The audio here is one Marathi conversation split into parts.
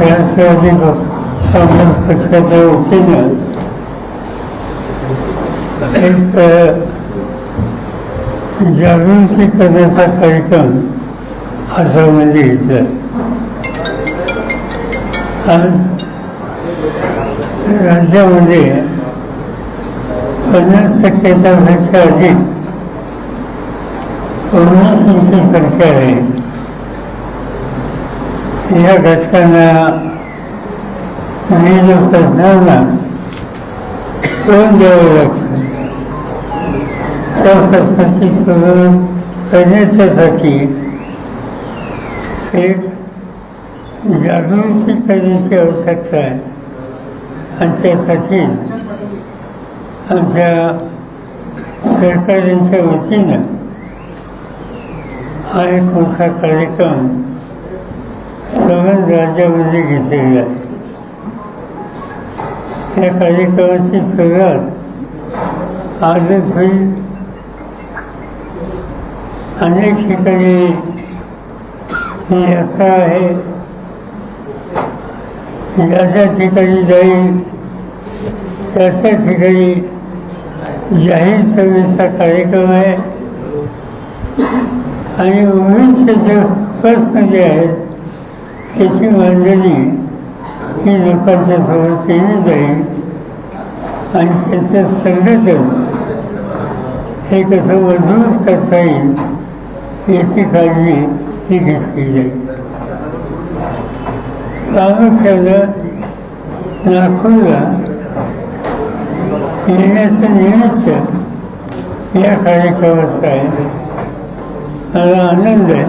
राष्ट्रवादी काँग्रेस पक्षाच्या वतीनं एक अ, जागृती करण्याचा कार्यक्रम आसाममध्ये घेतला आज राज्यामध्ये पन्नास टक्क्याच्या पेक्षा अधिक कोरोनाची संख्या आहे या घटकांना विविध प्रश्नांना तोंड द्यावं लागतं. त्या प्रश्नाची सुरुवात करण्याच्यासाठी एक जागृती करण्याची आवश्यकता आहे. आणि त्यासाठी आमच्या सरकारांच्या वतीनं हा एक मोठा कार्यक्रम सर्वच राज्यामध्ये घेतलेली आहे या कार्यक्रमाची सुरुवात आजच होईल. अनेक ठिकाणी ही यात्रा आहे. ज्या ज्या ठिकाणी जाईल त्या त्या ठिकाणी जाहीर सभेचा कार्यक्रम आहे. आणि ओबीसीचे जे प्रश्न जे आहेत त्याची मांडणी ही लोकांच्या सोबत केली जाईल आणि त्याचं संघटन हे कसं मजबूत करता येईल याची काळजी ही घेतली जाईल. प्रामुख्यानं नागपूरला येण्याचं निमित्त या कार्यक्रमाचं आहे मला आनंद आहे.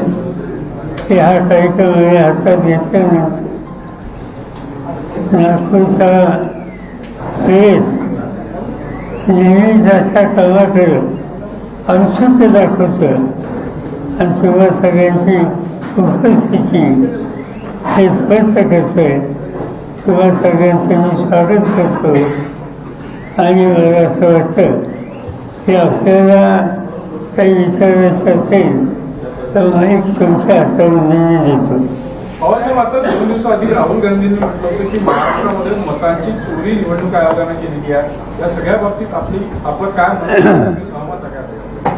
की हा कार्यक्रम मी हातात घेतल्यानंतर नागपूरचा प्रेस नेहमी अशा कामाकडे औत्सुक्य दाखवतं आणि तुम्हा सगळ्यांची उपस्थिती हे स्पष्ट करतोय तुम्हा सगळ्यांचं मी स्वागत करतो आणि मला असं वाटतं की आपल्याला काही विचारायचं असेल हातामध्ये मी देतो पवारसाहेब आता दोन दिवसाआधी राहुल गांधींनी म्हटलं होतं की महाराष्ट्रामध्ये मतांची चोरी निवडणूक आयोगानं केलेली आहे. या सगळ्या बाबतीत आपली आपलं काय मत आहे? तुम्ही सहमत आहे का?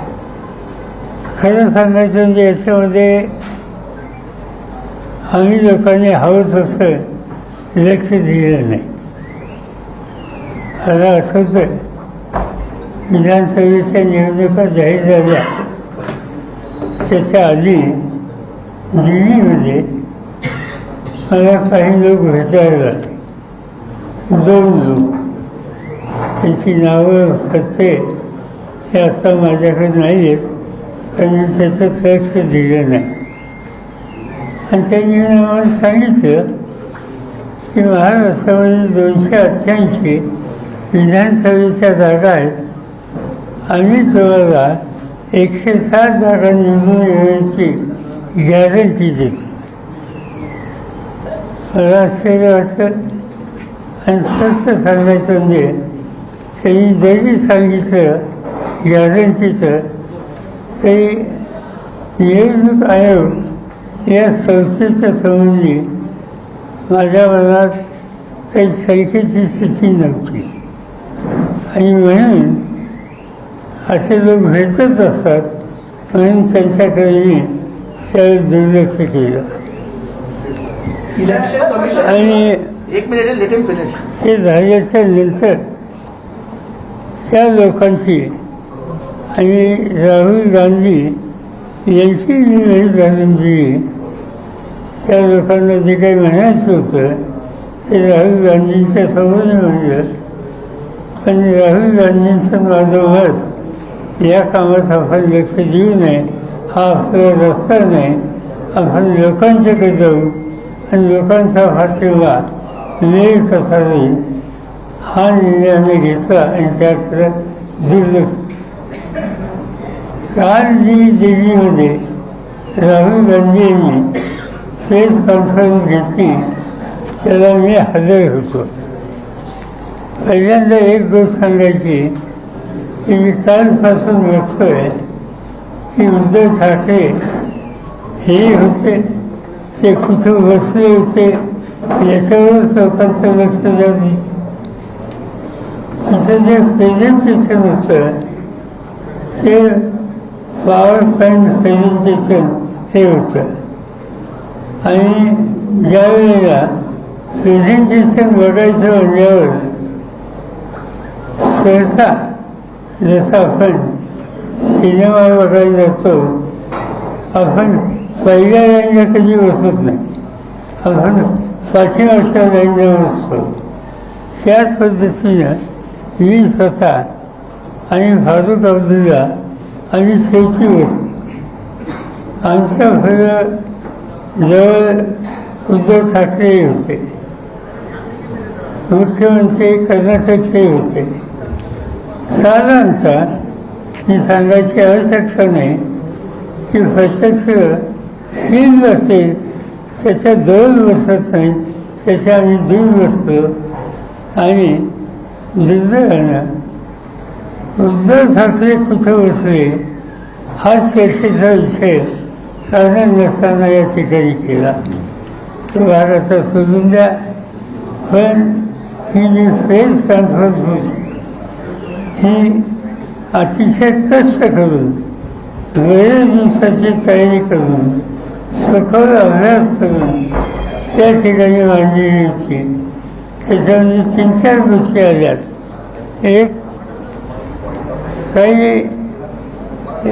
खरं सांगायचं म्हणजे याच्यामध्ये आम्ही लोकांनी हवं तसं लक्ष दिलं नाही. मला आठवतं विधानसभेच्या निवडणुका जाहीर झाल्या. त्याच्या आधी दिल्लीमध्ये मला काही लोक भेटायला दोन लोक. त्यांची नावं पत्ते हे आता माझ्याकडे नाही आहेत पण मी त्याचं लक्ष दिलं नाही. आणि त्यांनी आम्हाला सांगितलं की महाराष्ट्रामध्ये दोनशे अठ्ठ्याऐंशी विधानसभेच्या जागा आहेत. आम्ही तुम्हाला एकशे सात जागा निवडून येण्याची गॅरंटी देते मला आश्चर्य असतं आणि स्पष्ट सांगायचं म्हणजे त्यांनी जरी सांगितलं गॅरंटीचं तरी निवडणूक आयोग या संस्थेच्या संबंधी माझ्या मनात काही संख्येची स्थिती नव्हती. आणि म्हणून असे लोक भेटत असतात म्हणून त्यांच्याकडे मी त्यावेळी दुर्लक्ष केलं. आणि ते झाल्याच्यानंतर त्या लोकांची आणि राहुल गांधी यांची मी वेळ घालून दिली त्या लोकांना जे काही म्हणायचं होतं ते राहुल गांधींच्या समोर म्हणलं. पण राहुल गांधींचं माझं मत या कामात आपण लक्ष देऊ नये हा आपला रस्ता नाही आपण लोकांच्याकडे जाऊ आणि लोकांचा पाठिंबा वेळ कसा जाईल हा निर्णय आम्ही घेतला आणि त्याकडे दुर्लक्ष काल जी दिल्लीमध्ये राहुल गांधी यांनी प्रेस कॉन्फरन्स घेतली त्याला मी हजर होतो. पहिल्यांदा एक गोष्ट सांगायची की मी कालपासून बघतोय की उद्धव ठाकरे हे होते. ते कुठं बसले होते याच्यावरच लोकांचं लक्ष जाऊ दिस तिथं जे प्रेझेंटेशन होतं ते पॉवर पॉईंट प्रेझेंटेशन हे होतं. आणि ज्या वेळेला प्रेझेंटेशन बघायचं म्हणल्यावर सहसा जसं आपण सिनेमा बघायला जातो आपण पहिल्या लाईनला कधी बसत नाही. आपण पाठीमागच्या लाईनला बसतो त्याच पद्धतीनं मी स्वतः आणि फारुख अब्दुल्ला आणि शेवटी बसतो आमच्या घरं जवळ उद्धव ठाकरे होते. मुख्यमंत्री कर्नाटकचे होते. साधारणतः मी सांगायची आवश्यकता नाही. की प्रत्यक्ष फील्ड असेल त्याच्या दोन बसत नाही त्याच्या आम्ही दूर बसतो आणि दुर्दैवानं उद्धव ठाकरे कुठं बसले हा चर्चेचा विषय कारण नसताना या ठिकाणी केला. तो भारताचा सोडून द्या पण ही जी फेस ट्रान्सफर होती ही अतिशय कष्ट करून बरेच दिवसाची तयारी करून सखोल अभ्यास करून त्या ठिकाणी मांडलेली होती. त्याच्यामध्ये तीन चार गोष्टी आल्यात. एक काही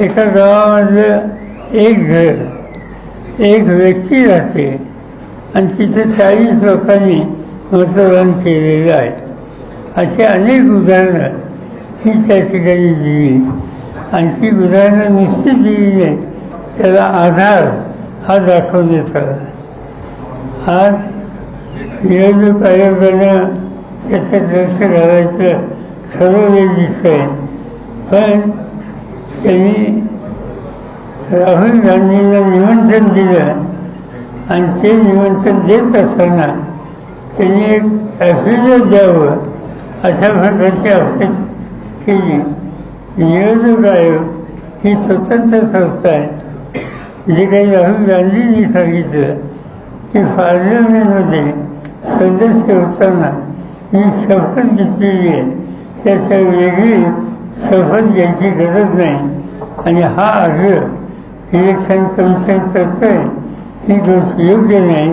एका गावामधलं एक घर एक व्यक्ती राहते आणि तिथे चाळीस लोकांनी मतदान केलेलं आहे. अशी अनेक उदाहरणं ही त्या ठिकाणी दिली आणि ती उदाहरणं निश्चित दिली नाही त्याला आधार हा दाखवण्यात आला. आज निवडणूक आयोगानं त्याच्यात लक्ष घालायचं ठरवलेलं दिसतंय पण त्यांनी राहुल गांधींना निमंत्रण दिलं आणि ते निमंत्रण देत असताना त्यांनी एक ॲफिडेट द्यावं अशा प्रकारची अपेक्षा केली आयोग ही स्वतंत्र संस्था आहे. जे काही राहुल गांधींनी सांगितलं की पार्लमेंटमध्ये सदस्य होताना मी शपथ घेतलेली आहे. त्याच्या वेगळी शपथ घ्यायची गरज नाही. आणि हा आग्रह इलेक्शन कमिशन करतं आहे ही गोष्ट योग्य नाही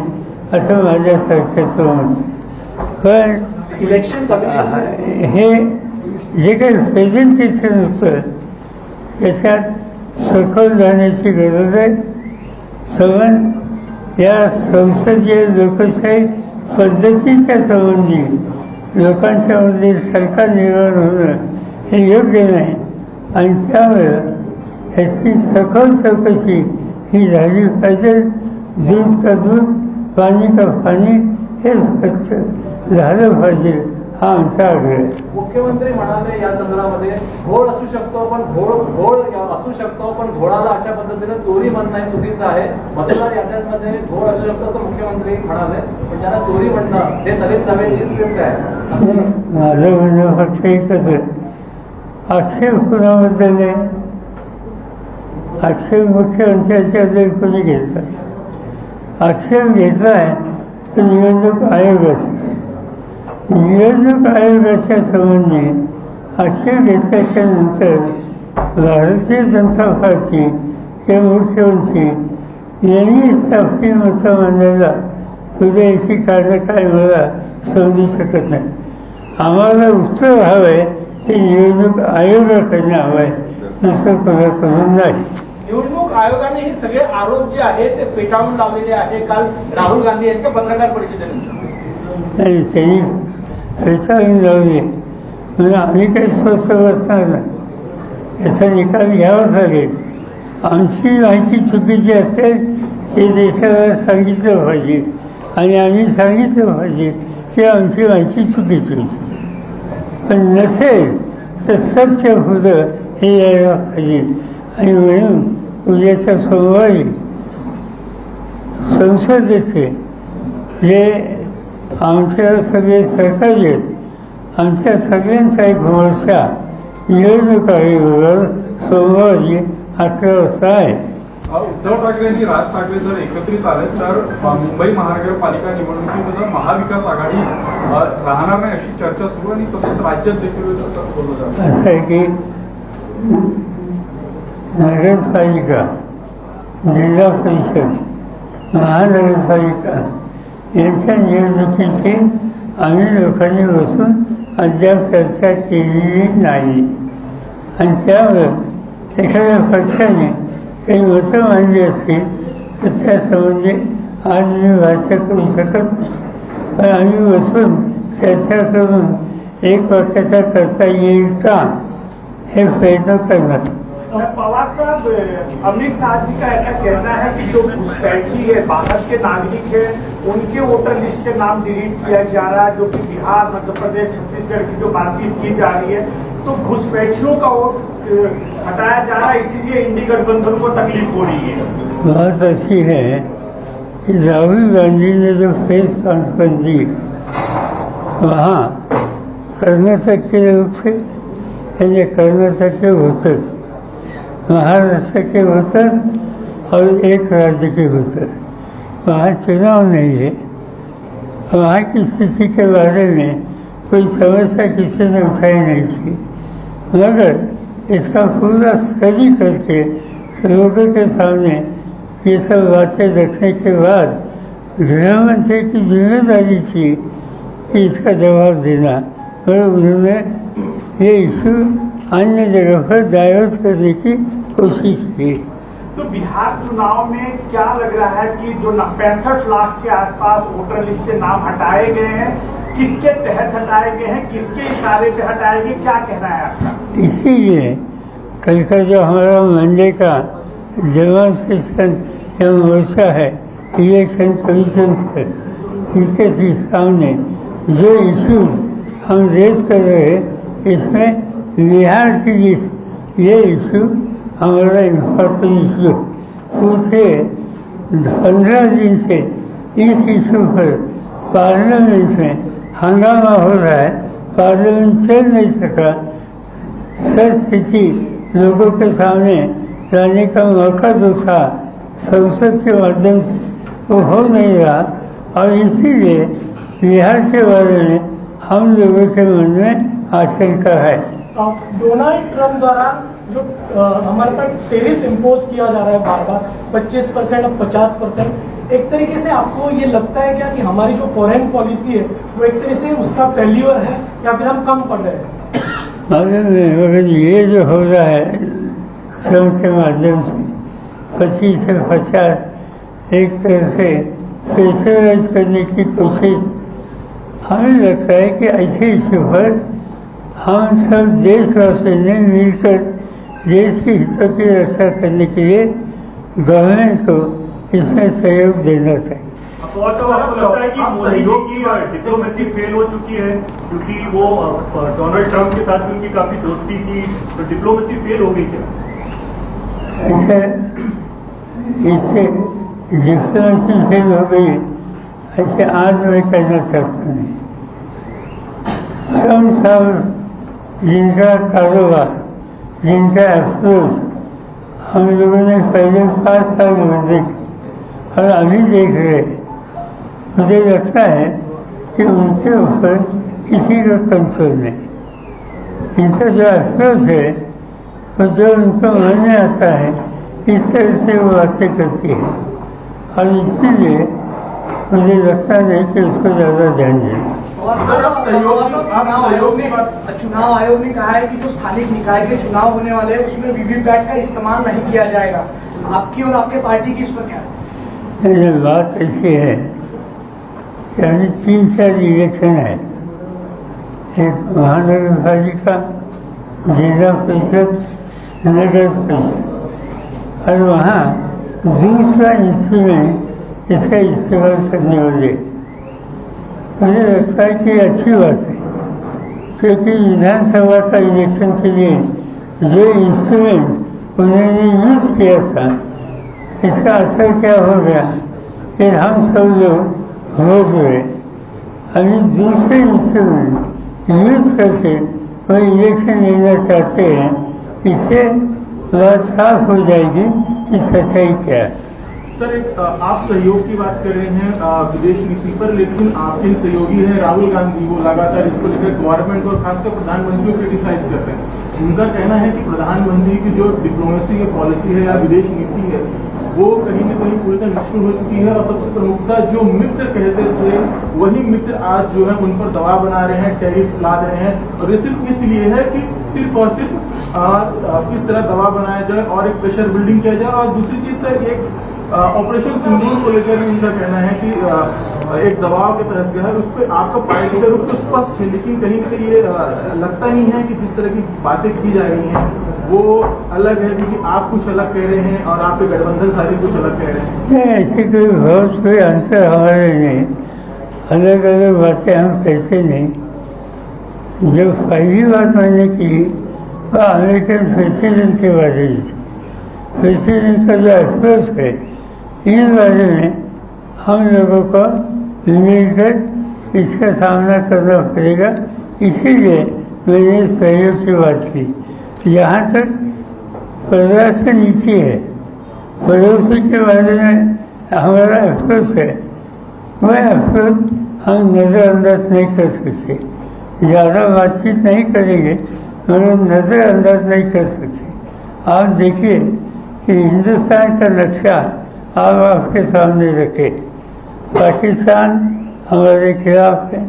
असं माझ्यासारख्याचं मत पण इलेक्शन कमिशन हे जे काही प्रेझेंटेशन होतं त्याच्यात सखोल जाण्याची गरज आहे. सवन या संसदीय लोकशाही पद्धतीच्या संबंधी लोकांच्यामध्ये सरकार निर्माण होणं हे योग्य नाही. आणि त्यामुळं ह्याची सखोल चौकशी ही झाली पाहिजे. दूध का दूध पाणी का पाणी हे स्वच्छ झालं पाहिजे. हा आमचा आग्रह मुख्यमंत्री म्हणाले या संदर्भामध्ये घोळ असू शकतो पण घोळ घोळ असू शकतो पण घोळाला अशा पद्धतीने चोरी म्हणणं हे चुकीचं आहे. मतदार याद्यांमध्ये घोळ असू शकतो असं मुख्यमंत्री म्हणाले पण त्याला चोरी म्हणणं हे सगळे सभेची स्क्रिप्ट आहे. असं माझं म्हणणं फक्त एकच आहे. आक्षेप कुणाबद्दल आहे? आक्षेप मुख्यमंत्र्यांच्याबद्दल कोणी घेतला? आक्षेप घेतला आहे तर निवडणूक आयोगाचा निवडणूक आयोगाच्या संबंधी आक्षेप घेतल्याच्या नंतर भारतीय जनता पार्टी किंवा मुख्यमंत्री यांनी आपली मतं मांडायला तुझ्या याची कारणं काय मला समजू शकत नाही. आम्हाला उत्तर हवं आहे ते निवडणूक आयोगाकडनं हवं आहे दुसरं कोणाकडून नाही. निवडणूक आयोगाने हे सगळे आरोप जे आहेत ते फेटाळून लावलेले आहे काल राहुल गांधी यांच्या पत्रकार परिषदेनंतर. नाही त्यांनी फेटाळून लावले म्हणजे आम्ही काही स्वस्त बसणार नाही. याचा निकाल घ्यावाच लागेल. आमची माहिती चुकीची असेल ते देशाला सांगितलं पाहिजे. आणि आम्ही सांगितलं पाहिजे की आमची माहिती चुकीची होती पण नसेल तर सत्य होतं हे यायला पाहिजे. आणि म्हणून उद्याच्या सोमवारी संसदेचे जे आमच्या सगळे सहकारी आहेत आमच्या सगळ्यांचा एक मोर्चा निवडणूक आयोगावर सोमवारी अकरा वाजता आहे. उद्धव ठाकरे आणि राज ठाकरे जर एकत्रित आले तर मुंबई महानगरपालिका निवडणुकीमध्ये महाविकास आघाडी राहणार नाही अशी चर्चा सुरू आणि तसंच राज्यात देखील होईल असं बोललं जातं. असं आहे की नगरपालिका जिल्हा परिषद महानगरपालिका यांच्या निवडणुकीची आम्ही लोकांनी बसून अद्याप चर्चा केलेली नाही. आणि त्यावर एखाद्या पक्षाने काही मतं मांडली असतील तर त्यासंबंधी आज मी भाष्य करू शकत नाही. पण आम्ही बसून चर्चा करून एक वाक्याचा करता येईल का हे प्रयत्न करणार. पवार साहब, अमित शाह जी का ऐसा कहना है कि जो घुसपैठी है बाहर के नागरिक है, उनके वोटर लिस्ट से नाम डिलीट किया जा रहा है, जो कि बिहार, मध्य प्रदेश, छत्तीसगढ़ की जो बातचीत की जा रही है तो घुसपैठियों का वोट हटाया जा रहा है, इसीलिए इंडी गठबंधन को तकलीफ़ हो रही है। बात ऐसी है कि राहुल गांधी ने जो प्रेस कॉन्फ्रेंस दी, वहाँ कर्नाटक के लोग थे कर्नाटक के वोटर्स। महाराष्ट्र के वोटर्स और एक राज्य के वोटर्स वहाँ चुनाव नहीं है। वहाँ की स्थिति के बारे में कोई समस्या किसी ने उठाई नहीं थी। मगर इसका पूरा स्टडी करके लोगों के सामने ये सब बातें रखने के बाद गृहमंत्री की जिम्मेदारी थी कि इसका जवाब देना। और उन्होंने ये इशू अन्य जगह पर डाइवर्ट करने की कोशिश की। तो बिहार चुनाव में क्या लग रहा है कि जो पैंसठ लाख के आसपास वोटर लिस्ट से नाम हटाए गए हैं किसके तहत हटाए गए हैं किसके इशारे पे हटाए गए क्या कहना है आपका? इसीलिए कल का जो हमारा मंडे का डेमोन्स्ट्रेशन या मोर्चा है इलेक्शन कमीशन है इनके सामने जो इश्यूज़ हम रेज कर रहे हैं इसमें बिहार की लिस्ट ये इशू हमारा इम्पोर्टेंट इशू उसे पंद्रह दिन से इस इशू पर पार्लियामेंट में हंगामा हो रहा है। पार्लियामेंट चल नहीं सका। सर स्थिति लोगों के सामने लाने का मौका जो था। संसद के माध्यम से वो हो नहीं रहा। और इसीलिए बिहार के बारे में हम लोगों के मन में आशंका है। डोनाल्ड ट्रंप द्वारा जो हमारे पर टेरिफ इम्पोज किया जा रहा है बार बार 25 परसेंट अब 50 परसेंट, एक तरीके से आपको ये लगता है क्या कि हमारी जो फॉरेन पॉलिसी है, वो एक तरीके से उसका फेल्यूर है या फिर हम कम पड़ रहे हैं? ये जो हो रहा है श्रम के माध्यम से, पच्चीस से पचास, एक तरह से प्रेशराइज करने की कोशिश, हमें लगता है कि ऐसे इशू पर हम सब देशवासियों ने मिलकर देश के हितों की रक्षा करने के लिए गवर्नमेंट को इसमें सहयोग देना चाहिए। और तो आपको लगता है कि जी की डिप्लोमेसी फेल हो चुकी है क्योंकि वो डोनाल्ड ट्रंप के साथ भी उनकी काफ़ी दोस्ती थी तो डिप्लोमेसी फेल हो गई क्या? ऐसे इससे डिफ्रेंसी फेल हो गई ऐसे आज मैं कहना चाहता हूँ। जिनका कारोबार जिनका अफसोस हम लोगों ने पहले पाँच साल में देखे और अभी देख रहे हैं। मुझे लगता है कि उनके ऊपर किसी का कंट्रोल नहीं। इनका जो अफसोस है वो जो उनको मन में आता है इस तरह से वो बातें करती है। और इसीलिए मुझे लगता नहीं कि उसको ज़्यादा ध्यान देना और सर चुनाव आयोग ने चुनाव आयोग ने कहा है कि जो स्थानिक निकाय के चुनाव होने वाले हैं उसमें वीवीपैट का इस्तेमाल नहीं किया जाएगा। आपकी और आपके पार्टी की इस पर क्या है? बात ऐसी है कि अभी तीन चार इलेक्शन है। एक महानगर पालिका जिला परिषद नगर परिषद। और वहाँ दूसरा इंस्ट्रूमेंट इसका इस्तेमाल करने वाले। मुझे लगता है कि अच्छी बात है क्योंकि विधानसभा का इलेक्शन के लिए जो इंस्ट्रूमेंट उन्होंने यूज किया था इसका असर क्या हो गया कि हम सब लोग हो गए अभी दूसरे इंस्ट्रूमेंट यूज करके वो इलेक्शन लेना चाहते हैं इससे बात साफ हो जाएगी कि सच्चाई क्या है. सर, एक आप सहयोग की बात कर रहे हैं विदेश नीति पर, लेकिन आपके सहयोगी हैं राहुल गांधी। वो लगातार इसको लेकर गवर्नमेंट और खासकर प्रधानमंत्री को क्रिटिसाइज कर रहे हैं। उनका कहना है कि प्रधानमंत्री की जो डिप्लोमेसी की पॉलिसी है या विदेश नीति है, वो कहीं ना कहीं पूरी तरह निष्ठुर हो चुकी है और सबसे प्रमुखता जो मित्र कहते थे, वही मित्र आज जो है उन पर दबाव बना रहे हैं टैरिफ ला रहे हैं। और ये सिर्फ़ इसलिए है कि सिर्फ़ और सिर्फ़ किस तरह दबाव बनाया जाए और एक प्रेशर बिल्डिंग किया जाए। और दूसरी चीज़, सर, एक ऑपरेशन सिंदूर को लेकर उनका कहना है कि एक दबाव के तहत गया है, उस पर आपका पार्टी का रुख तो स्पष्ट है, लेकिन कहीं कहीं ये लगता नहीं है कि जिस तरह की बातें की जा रही हैं, वो अलग है क्योंकि आप कुछ अलग कह रहे हैं और आपके गठबंधन साथी कुछ अलग कह रहे हैं। ऐसी कोई बहुत कोई अंतर हमारे नहीं। अलग अलग बातें हम कैसे नहीं। जो पहली बात मैंने की वह अमेरिकन प्रेसिडेंट के बारे में प्रेसिडेंट का जो अप्रोच है इन बारे में हम लोगों को मिलकर इसका सामना करना पड़ेगा। इसीलिए मैंने सहयोग की बात की। यहाँ तक परराष्ट्र नीति है। पड़ोसी के बारे में हमारा अफसोस है। वह अफसोस हम नज़रअंदाज नहीं कर सकते। ज़्यादा बातचीत नहीं करेंगे, मगर नज़रअंदाज नहीं कर सकते। आप देखिए कि हिंदुस्तान का नक्शा आप आपके सामने रखे। पाकिस्तान हमारे खिलाफ है।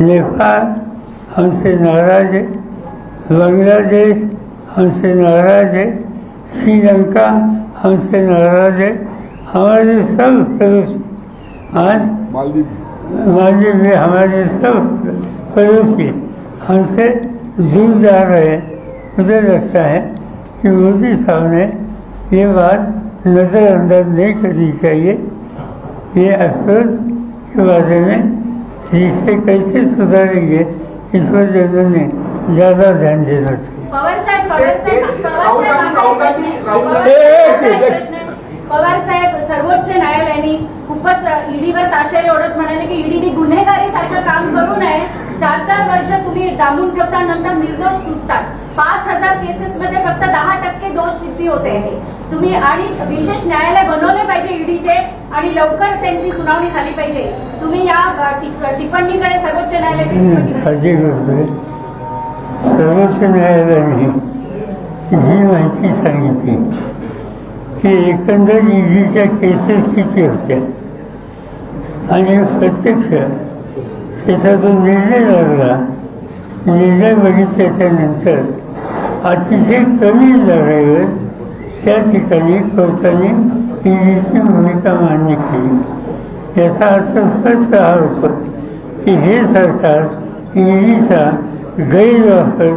नेपाल हमसे नाराज है। बांग्लादेश हमसे नाराज है। श्रीलंका हमसे नाराज है। हमारे सब पड़ोसी आज मालदीव। में हमारे सब पड़ोसी हमसे दूर जा रहे हैं। मुझे लगता है कि मोदी साहब ने ये बात नज़रअंदाज नहीं करनी चाहिए। ये अफसोस के बारे में रिश्ते कैसे सुधारेंगे इस पर उन्होंने ज़्यादा ध्यान देना चाहिए. पवार साहेब सर्वोच्च न्यायालयाने खूपच ईडीवर ताशेरे ओढत म्हणाले की ईडीने गुन्हेगारी सारखं काम करू नये. चार चार वर्ष तुम्ही डांबून ठेवता नंतर निर्दोष सुटतात. पाच हजार केसेस मध्ये फक्त दहा टक्के दोष सिद्धी होते आहे. तुम्ही आणि विशेष न्यायालय बनवले पाहिजे ईडीचे आणि लवकर त्यांची सुनावणी झाली पाहिजे. तुम्ही या टिप्पणीकडे सर्वोच्च आहे सर्वोच्च न्यायालयाने जी माहिती सांगितली की एकंदर ईडीच्या केसेस किती होत्या? आणि प्रत्यक्ष त्याच्यातून निर्णय लागला. निर्णय म्हणजे बघितल्याच्यानंतर अतिशय कमी लढाईवर त्या ठिकाणी कोर्टाने इंग्लिशची भूमिका मान्य केली. याचा अर्थ स्पष्ट हा होतो की हे सरकार इंग्लिशचा गैरवापर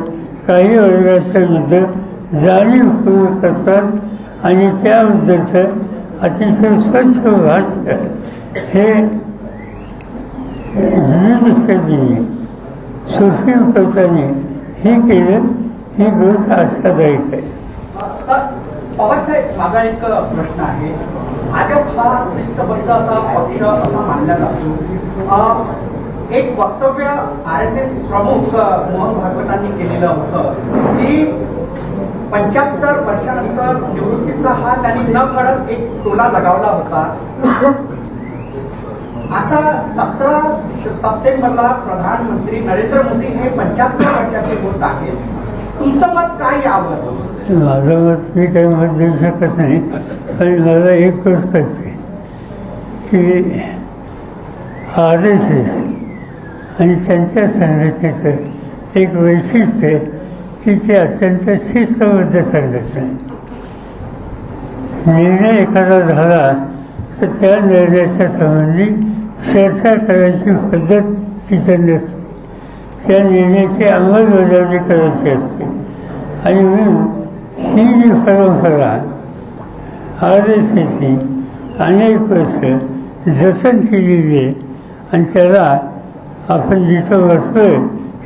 काही वर्गाच्या विरुद्ध जाणीवपूर्वक करतात आणि त्याबद्दलचं अतिशय स्वच्छ भाष्य हे विविध सुप्रीम कोर्टाने हे केलं ही गोष्ट आशादायक आहे माझा एक प्रश्न आहे. भाजप हा शिस्तबद्ध असा पक्ष असा मानला जातो. एक वक्तव्य आर एस एस प्रमुख मोहन भागवतांनी केलेलं होतं की पंच्याहत्तर वर्षानंतर निवृत्तीचा हा त्यांनी न करत एक टोला लगावला होता. आता सतरा सप्टेंबरला प्रधानमंत्री नरेंद्र मोदी हे पंच्याहत्तर वर्षाचे होत आहेत. तुमचं मत काय यावं माझं मत मी काही मत देऊ शकत नाही पण मला एकच कळते की आर एस एस आणि त्यांच्या संघटनेचं एक वैशिष्ट्य की ते अत्यंत शिस्तबद्ध संघटना निर्णय एखादा झाला तर त्या निर्णयाच्या संबंधी चर्चा करायची पद्धत तिथं नसते त्या निर्णयाची अंमलबजावणी करायची असते. आणि म्हणून ही जी परंपरा आर एस अनेक वर्ष जतन केलेली आहे. आणि त्याला आपण जिथं बसलोय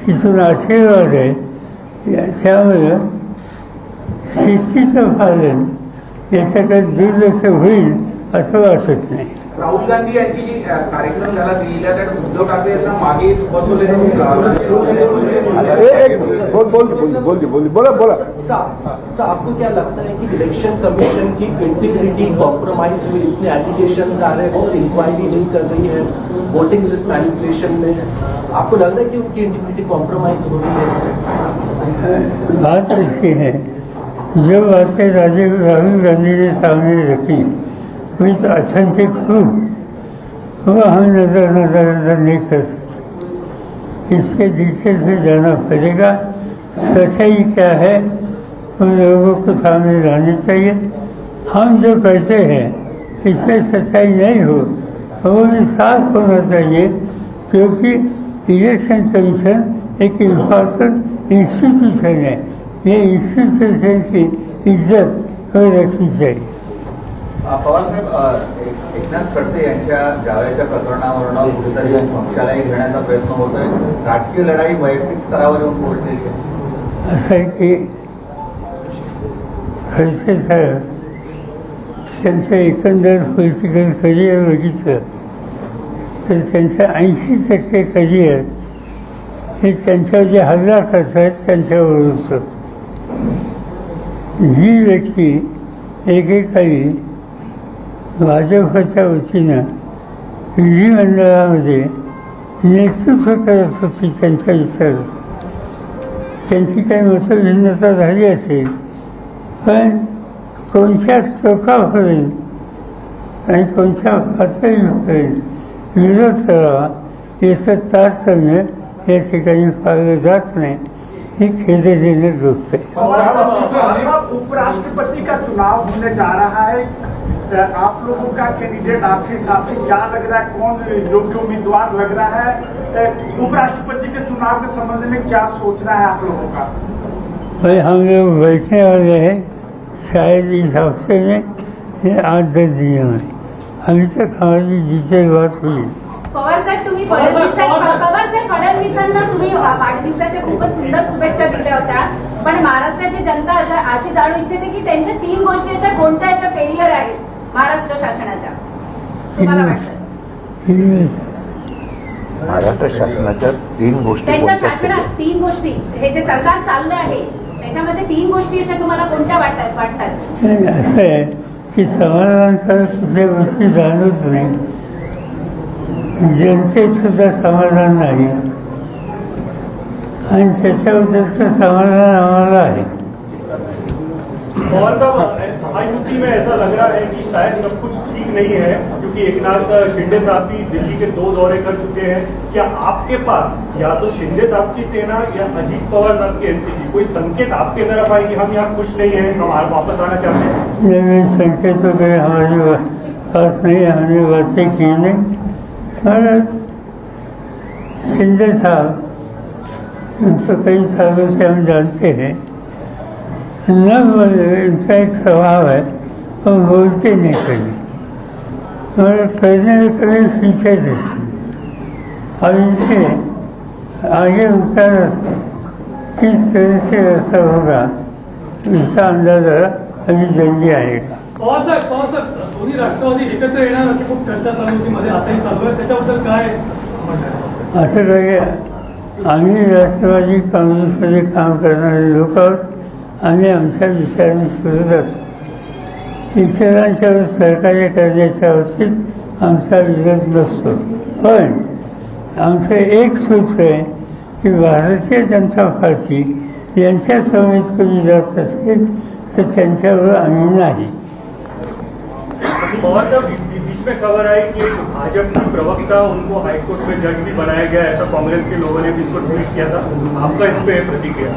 तिथून आशीर्वाद आहे. या- त्यामुळं शिस्तीचं पालन याच्याकडे दुर्लक्ष होईल असं वाटत नाही. राहुल गांधी यांची जी कार्यक्रम झाला दिल्लीला त्यात उद्धव ठाकरे यांना मागे बसवले साहब साहब आपको क्या लगता है कि इलेक्शन कमीशन की इंटीग्रिटी कॉम्प्रोमाइज हुई? इतने एलिगेशन आ रहे हैं वो इंक्वायरी नहीं कर रही है वोटिंग लिस्ट मैनिपुलेशन में आपको लग रहा है कि उनकी इंटीग्रिटी कॉम्प्रोमाइज हो रही है? इससे बात ऐसी है जो बातें राजीव राहुल गांधी ने सामने रखी विथ ऑथेंटिक प्रूफ वो हम नज़र नज़र नज़र नहीं कर सकते। इसके डिटेल से जाना पड़ेगा, सच्चाई क्या है, उन लोगों को सामने लानी चाहिए। हम जो कहते हैं, इसमें सच्चाई नहीं हो तो वो भी साफ़ होना चाहिए, क्योंकि इलेक्शन कमीशन एक इंपॉर्टेंट इंस्टीट्यूशन है। ये इंस्टीट्यूशन की इज़्ज़त हो रखनी चाहिए। पवार साहेब एकनाथ खडसे यांच्या जावयाच्या प्रकरणावरून कुठेतरी पक्षालाही घेण्याचा प्रयत्न होतोय. राजकीय लढाई वैयक्तिक स्तरावर येऊन पोहोचलेली आहे. असं आहे की खडसे साहेब त्यांचं एकंदर पॉलिटिकल करिअर बघितलं तर त्यांचं ऐंशी टक्के करिअर हे त्यांच्यावर जे हल्ला करतात त्यांच्यावर होतं. जी व्यक्ती एकेकाळी भाजपच्या वतीनं विधिमंडळामध्ये नेतृत्व करत होती त्यांच्या विचारात त्यांची काही मतभिन्नता झाली असेल पण कोणत्या टोकापर्यंत आणि कोणत्या पातळी होईल विरोध करावा याचं तारतम्य या ठिकाणी पाळलं जात नाही. ही आहे पवार साहब उपराष्ट्रपति का चुनाव होने जा रहा है आप लोगों का कैंडिडेट आपके हिसाब से क्या लग रहा है कौन योग्य उम्मीदवार लग रहा है उपराष्ट्रपति के चुनाव के संबंध में क्या सोचना है आप लोगों का? भाई हम लोग बैठने वाले हैं शायद इस हफ्ते में या आठ दस दिनों में। अभी तक हमारी डिटेल बात हुई। साहेब तुम्ही फडणवीसांना पवार साहेब फडणवीसांना तुम्ही. वाढदिवसाच्या खूपच सुंदर शुभेच्छा दिल्या होत्या. पण महाराष्ट्राची जनता अशा अशी जाणू इच्छिते की त्यांच्या तीन गोष्टी अशा कोणत्या याच्या फेलियर आहेत महाराष्ट्र शासनाच्या? तुम्हाला वाटतं? महाराष्ट्र शासनाच्या तीन गोष्टी त्यांच्या? शासनात तीन गोष्टी. हे जे सरकार चाललं आहे त्याच्यामध्ये तीन गोष्टी अशा तुम्हाला कोणत्या वाटतात वाटतात? नाही, असं आहे की समाधानकारक कुठल्या गोष्टी जाणवत नाही जनतेत सुद्धा समाधान नाही आणि त्याच्याबद्दलचं समाधान आम्हाला आहे और साहब महायुति में ऐसा लग रहा है कि शायद सब कुछ ठीक नहीं है क्योंकि एकनाथ शिंदे साहब भी दिल्ली के दो दौरे कर चुके हैं। क्या आपके पास या तो शिंदे साहब की सेना या अजीत पवार साहब की एनसीपी? कोई संकेत आपके तरफ़ आए कि हम यहाँ खुश नहीं है हम वापस आना चाहते हैं? संकेत वगैरह हमारे पास नहीं हमने बातें की नहीं शिंदे साहब उनको कई सालों से हम जानते हैं। न बोले इनका एक स्वभाव है वो बोलते नहीं कभी। और करने में कभी पीछे देते और इनसे आगे उनका रास्ता किस तरह से रास्ता होगा इसका अंदाजा अभी जल्दी आएगा। पवार साहेब पवार दोन्ही राष्ट्रवादी एकत्र येणार अशी खूप चर्चा चालू होती मध्ये आताही चालू आहे. त्याच्याबद्दल काय असं काही आम्ही राष्ट्रवादी काँग्रेसमध्ये काम करणारे लोक आहोत. आम्ही आमच्या विचाराने करत. असतो इतरांच्यावर सहकार्य करण्याच्या बाबतीत आमचा विरोध नसतो. पण आमचं एक सूत्र आहे की भारतीय जनता पार्टी यांच्या समेत कोणी जात असेल तर त्यांच्यावर आम्ही नाही. पवार साहब बी- बी- बीच में खबर आई कि भाजपा प्रवक्ता उनको हाईकोर्ट में जज भी बनाया गया ऐसा कांग्रेस के लोगों ने भी इसको ट्वीट किया था। आपका इस पे प्रतिक्रिया?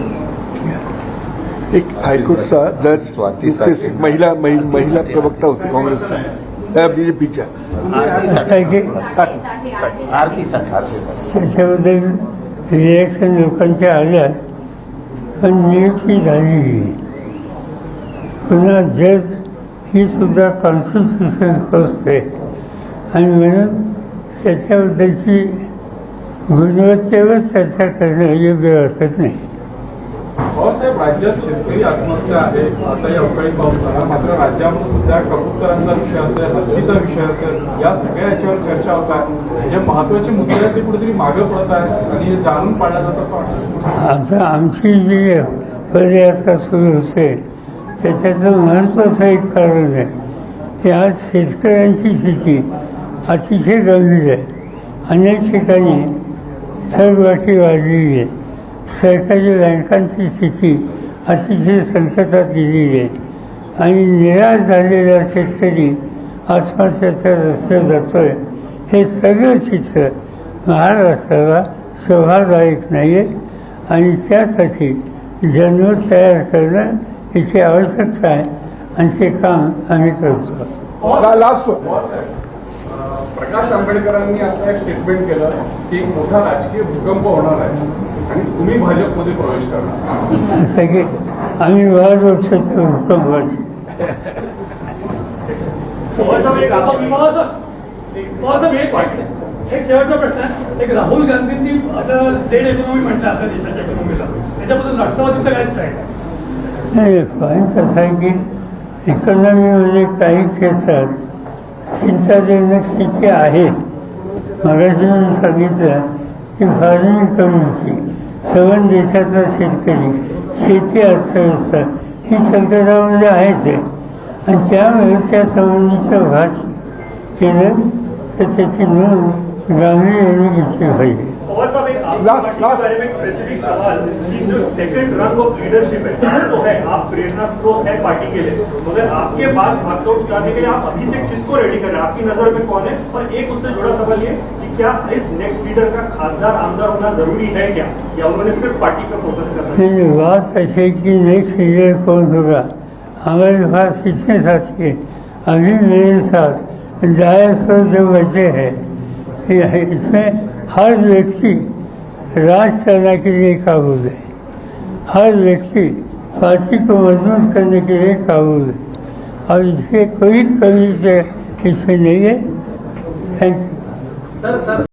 एक हायकोर्टचा जज साठे. महिला महि- महिला प्रवक्ता होती काँग्रेसचा बीजेपीच्या. त्याच्याबद्दल रिॲक्शन लोकांच्या आल्या पण नियुक्ती झाली. पुन्हा जज ही सुद्धा कॉन्स्टिट्युशन आहे. आणि म्हणून त्याच्याबद्दलची गुणवत्तेवर चर्चा करणं योग्य वाटत नाही. राज्यात शेतकरी आत्महत्या आहे. आता या अवकाळी पावसाला मात्र राज्यामध्ये सुद्धा कबूतरांचा विषय असेल हत्तीचा विषय असेल या सगळ्या याच्यावर चर्चा होत आहे. जे महत्त्वाचे मुद्दे आहेत ते कुठेतरी मागे पडत आहेत आणि हे जाणून असं वाटतं. आता आमची जी पदयात्रा सुरू होते त्याच्यातलं महत्त्वाचं एक कारण आहे की आज शेतकऱ्यांची स्थिती अतिशय गंभीर आहे. अनेक ठिकाणी थरवाटी वाढलेली आहे. सरकारी बँकांची स्थिती अतिशय संकटात गेलेली आहे. आणि निराश झालेला शेतकरी आत्महत्याच्या जातो आहे हे सगळं चित्र महाराष्ट्राला शोभादायक नाही आहे आणि त्यासाठी जन्म तयार करणं याची आवश्यकता आहे आणि ते काम आम्ही करतो लास्ट प्रकाश आंबेडकरांनी आता एक स्टेटमेंट केलं की एक मोठा राजकीय भूकंप होणार आहे आणि तुम्ही भाजपमध्ये प्रवेश करणार. सगळे आम्ही वाद वर्षाच्या भूकंपाची. पवारसाहेब, एक शेवटचा प्रश्न आहे. एक राहुल गांधींनी आता डेड इकॉनॉमी म्हटलं आपल्या देशाच्या इकॉनॉमीला त्याच्याबद्दल राष्ट्रवादीचं काय स्ट्राईक आहे? नाही पॉईंट असा आहे की इकॉनॉमीमध्ये म्हणजे काही क्षेत्रात चिंताजनक स्थिती आहे. मगाशी मी सांगितलं की फार्मिंग होती सवन देशातला शेतकरी शेती अर्थव्यवस्था ही संकटामध्ये आहेच आहे आणि त्यामुळे त्या संबंधीचं भाष केलं तर त्याची नोंद गांभीर्याने घेतली पाहिजे. पवार साहब एक के बारे में स्पेसिफिक सवाल कि जो सेकंड रंग ऑफ़ लीडरशिप है तो है आप प्रेरणा स्रोत है पार्टी के लिए। मगर आपके बाद भागदौड़ उतारने के लिए आप अभी से किसको रेडी कर रहे हैं? आपकी नज़र में कौन है? और एक उससे जुड़ा सवाल ये कि क्या इस नेक्स्ट लीडर का खासदार आमदार होना ज़रूरी है क्या? या उन्होंने सिर्फ़ पार्टी पर फोकस करना है? बात ऐसी है नेक्स्ट लीडर कौन होगा? हमारे पास इतने साथी हैं अभी मेरे साथ सौ जो बच्चे हैं इसमें हर व्यक्ति राज के लिए काबुल है। हर व्यक्ति पार्टी को मजबूत करने के लिए काबुल है। और इससे कोई कमी से इसमें नहीं है। Thank you sir sir.